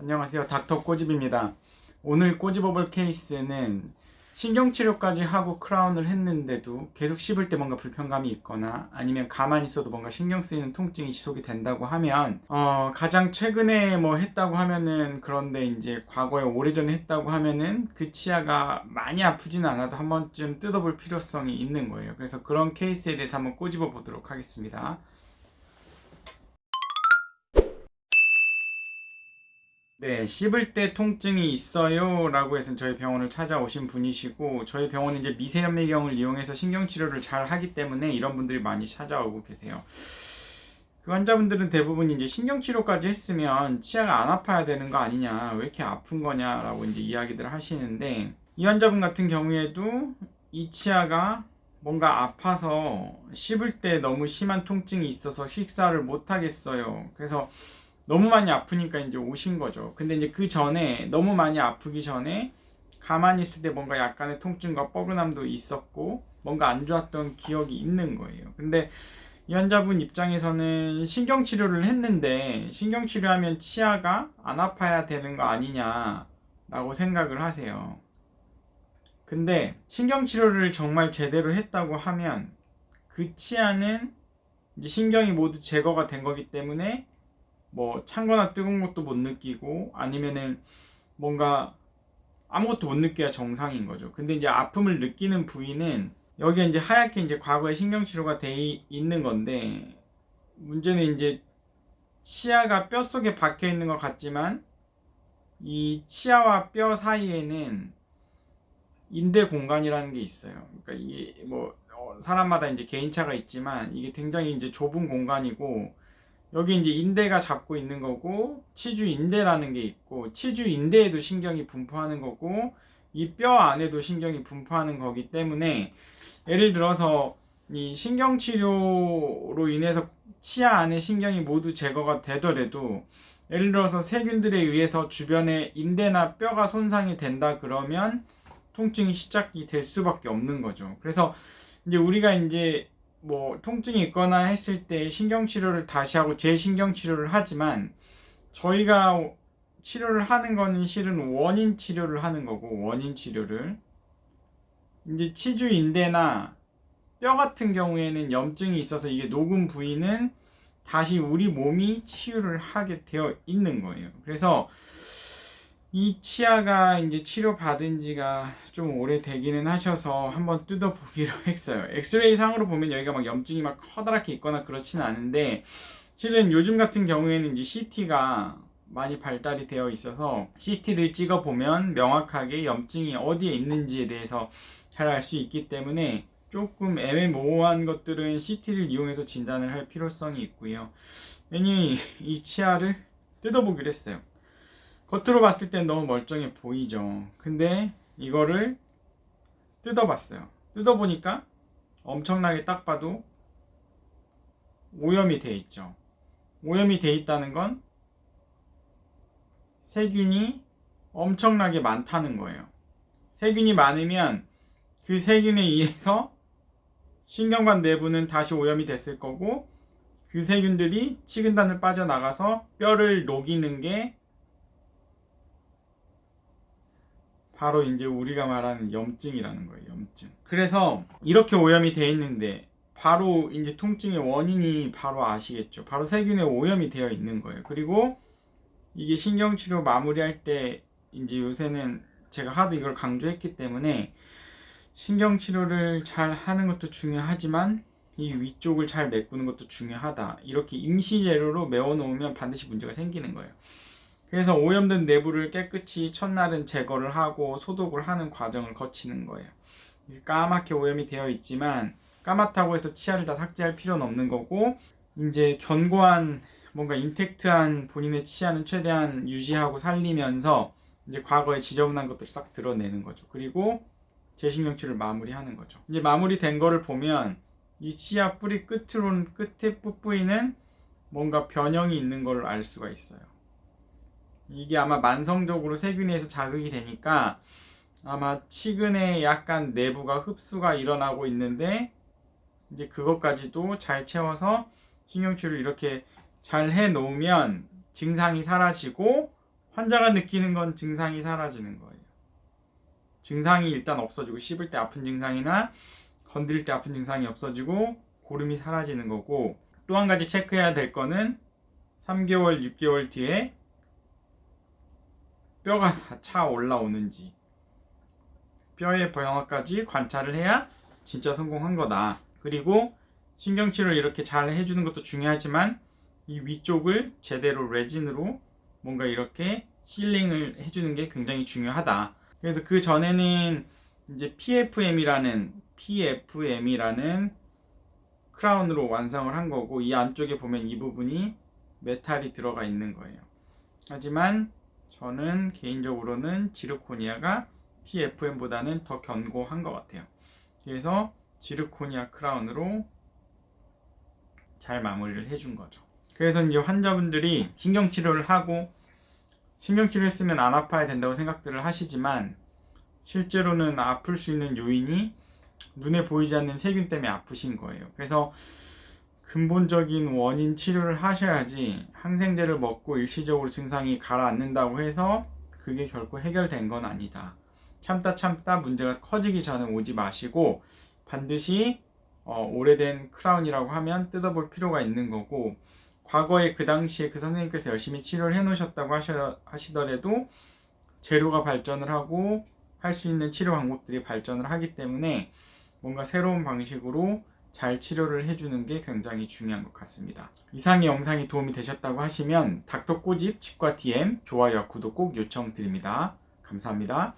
안녕하세요. 닥터 꼬집입니다. 오늘 꼬집어볼 케이스는 신경치료까지 하고 크라운을 했는데도 계속 씹을 때 뭔가 불편감이 있거나 아니면 가만히 있어도 뭔가 신경 쓰이는 통증이 지속이 된다고 하면 어, 가장 최근에 뭐 했다고 하면은 그런데 이제 과거에 오래전에 했다고 하면은 그 치아가 많이 아프지는 않아도 한 번쯤 뜯어볼 필요성이 있는 거예요. 그래서 그런 케이스에 대해서 한번 꼬집어 보도록 하겠습니다. 네, 씹을 때 통증이 있어요 라고 해서 저희 병원을 찾아오신 분이시고 저희 병원은 이제 미세현미경을 이용해서 신경 치료를 잘 하기 때문에 이런 분들이 많이 찾아오고 계세요. 그 환자분들은 대부분 이제 신경 치료까지 했으면 치아가 안 아파야 되는 거 아니냐, 왜 이렇게 아픈 거냐라고 이제 이야기들을 하시는데 이 환자분 같은 경우에도 이 치아가 뭔가 아파서 씹을 때 너무 심한 통증이 있어서 식사를 못 하겠어요. 그래서 너무 많이 아프니까 이제 오신 거죠. 근데 이제 그 전에 너무 많이 아프기 전에 가만히 있을 때 뭔가 약간의 통증과 뻐근함도 있었고 뭔가 안 좋았던 기억이 있는 거예요. 근데 이 환자분 입장에서는 신경 치료를 했는데 신경 치료하면 치아가 안 아파야 되는 거 아니냐라고 생각을 하세요. 근데 신경 치료를 정말 제대로 했다고 하면 그 치아는 이제 신경이 모두 제거가 된 거기 때문에 뭐 찬거나 뜨거운 것도 못 느끼고 아니면은 뭔가 아무것도 못 느껴야 정상인 거죠. 근데 이제 아픔을 느끼는 부위는 여기에 이제 하얗게 이제 과거에 신경치료가 돼 있는 건데 문제는 이제 치아가 뼈 속에 박혀 있는 것 같지만 이 치아와 뼈 사이에는 인대 공간이라는 게 있어요. 그러니까 이게 뭐 어, 사람마다 이제 개인차가 있지만 이게 굉장히 이제 좁은 공간이고 여기 이제 인대가 잡고 있는 거고 치주 인대라는 게 있고 치주 인대에도 신경이 분포하는 거고 이 뼈 안에도 신경이 분포하는 거기 때문에 예를 들어서 이 신경 치료로 인해서 치아 안에 신경이 모두 제거가 되더라도 예를 들어서 세균들에 의해서 주변에 인대나 뼈가 손상이 된다 그러면 통증이 시작이 될 수밖에 없는 거죠. 그래서 이제 우리가 이제 뭐 통증이 있거나 했을 때 신경 치료를 다시 하고 재신경 치료를 하지만 저희가 치료를 하는 거는 실은 원인 치료를 하는 거고 원인 치료를 이제 치주 인대나 뼈 같은 경우에는 염증이 있어서 이게 녹은 부위는 다시 우리 몸이 치유를 하게 되어 있는 거예요. 그래서 이 치아가 이제 치료 받은 지가 좀 오래 되기는 하셔서 한번 뜯어보기로 했어요. 엑스레이 상으로 보면 여기가 막 염증이 막 커다랗게 있거나 그렇지는 않은데 실은 요즘 같은 경우에는 이제 CT가 많이 발달이 되어 있어서 CT를 찍어 보면 명확하게 염증이 어디에 있는지에 대해서 잘 알 수 있기 때문에 조금 애매모호한 것들은 CT를 이용해서 진단을 할 필요성이 있고요. 괜히 이 치아를 뜯어보기로 했어요. 겉으로 봤을 땐 너무 멀쩡해 보이죠. 근데 이거를 뜯어봤어요. 뜯어보니까 엄청나게 딱 봐도 오염이 돼 있죠. 오염이 돼 있다는 건 세균이 엄청나게 많다는 거예요. 세균이 많으면 그 세균에 의해서 신경관 내부는 다시 오염이 됐을 거고 그 세균들이 치근단을 빠져나가서 뼈를 녹이는 게 바로 이제 우리가 말하는 염증이라는 거예요. 염증. 그래서 이렇게 오염이 돼 있는데 바로 이제 통증의 원인이 바로 아시겠죠. 바로 세균의 오염이 되어 있는 거예요. 그리고 이게 신경치료 마무리할 때 이제 요새는 제가 하도 이걸 강조했기 때문에 신경치료를 잘 하는 것도 중요하지만 이 위쪽을 잘 메꾸는 것도 중요하다. 이렇게 임시 재료로 메워 놓으면 반드시 문제가 생기는 거예요. 그래서 오염된 내부를 깨끗이 첫날은 제거를 하고 소독을 하는 과정을 거치는 거예요. 까맣게 오염이 되어 있지만 까맣다고 해서 치아를 다 삭제할 필요는 없는 거고 이제 견고한 뭔가 인텍트한 본인의 치아는 최대한 유지하고 살리면서 이제 과거에 지저분한 것들 싹 드러내는 거죠. 그리고 재신경치를 마무리하는 거죠. 이제 마무리된 거를 보면 이 치아 뿌리 끝으로는 끝에 뿌뿌이는 뭔가 변형이 있는 걸 알 수가 있어요. 이게 아마 만성적으로 세균에서 자극이 되니까 아마 치근에 약간 내부가 흡수가 일어나고 있는데 이제 그것까지도 잘 채워서 신경치료를 이렇게 잘 해 놓으면 증상이 사라지고 환자가 느끼는 건 증상이 사라지는 거예요. 증상이 일단 없어지고 씹을 때 아픈 증상이나 건드릴 때 아픈 증상이 없어지고 고름이 사라지는 거고 또 한 가지 체크해야 될 거는 3개월, 6개월 뒤에 뼈가 다 차 올라오는지 뼈의 변화까지 관찰을 해야 진짜 성공한 거다. 그리고 신경치료를 이렇게 잘 해주는 것도 중요하지만 이 위쪽을 제대로 레진으로 뭔가 이렇게 실링을 해주는 게 굉장히 중요하다. 그래서 그 전에는 이제 PFM이라는 PFM이라는 크라운으로 완성을 한 거고 이 안쪽에 보면 이 부분이 메탈이 들어가 있는 거예요. 하지만 저는 개인적으로는 지르코니아가 PFM보다는 더 견고한 것 같아요. 그래서 지르코니아 크라운으로 잘 마무리를 해준 거죠. 그래서 이제 환자분들이 신경치료를 하고 신경치료 했으면 안 아파야 된다고 생각들을 하시지만 실제로는 아플 수 있는 요인이 눈에 보이지 않는 세균 때문에 아프신 거예요. 그래서 근본적인 원인 치료를 하셔야지 항생제를 먹고 일시적으로 증상이 가라앉는다고 해서 그게 결코 해결된 건 아니다. 참다 참다 문제가 커지기 전에 오지 마시고 반드시 어, 오래된 크라운이라고 하면 뜯어볼 필요가 있는 거고 과거에 그 당시에 그 선생님께서 열심히 치료를 해 놓으셨다고 하셔, 하시더라도 재료가 발전을 하고 할 수 있는 치료 방법들이 발전을 하기 때문에 뭔가 새로운 방식으로 잘 치료를 해주는 게 굉장히 중요한 것 같습니다. 이상의 영상이 도움이 되셨다고 하시면 닥터 꼬집 치과 DM 좋아요와 구독 꼭 요청드립니다. 감사합니다.